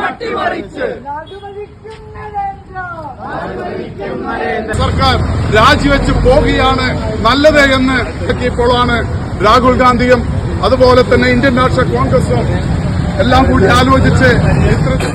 അട്ടിമറിച്ച്. സർക്കാർ രാജിവെച്ച് പോകുകയാണ് നല്ലത് എന്ന് ഇപ്പോഴാണ് രാഹുൽ ഗാന്ധിയും അതുപോലെ തന്നെ ഇന്ത്യൻ നാഷണൽ കോൺഗ്രസും എല്ലാം കൂടി ആലോചിച്ച് ഇത്തരത്തിൽ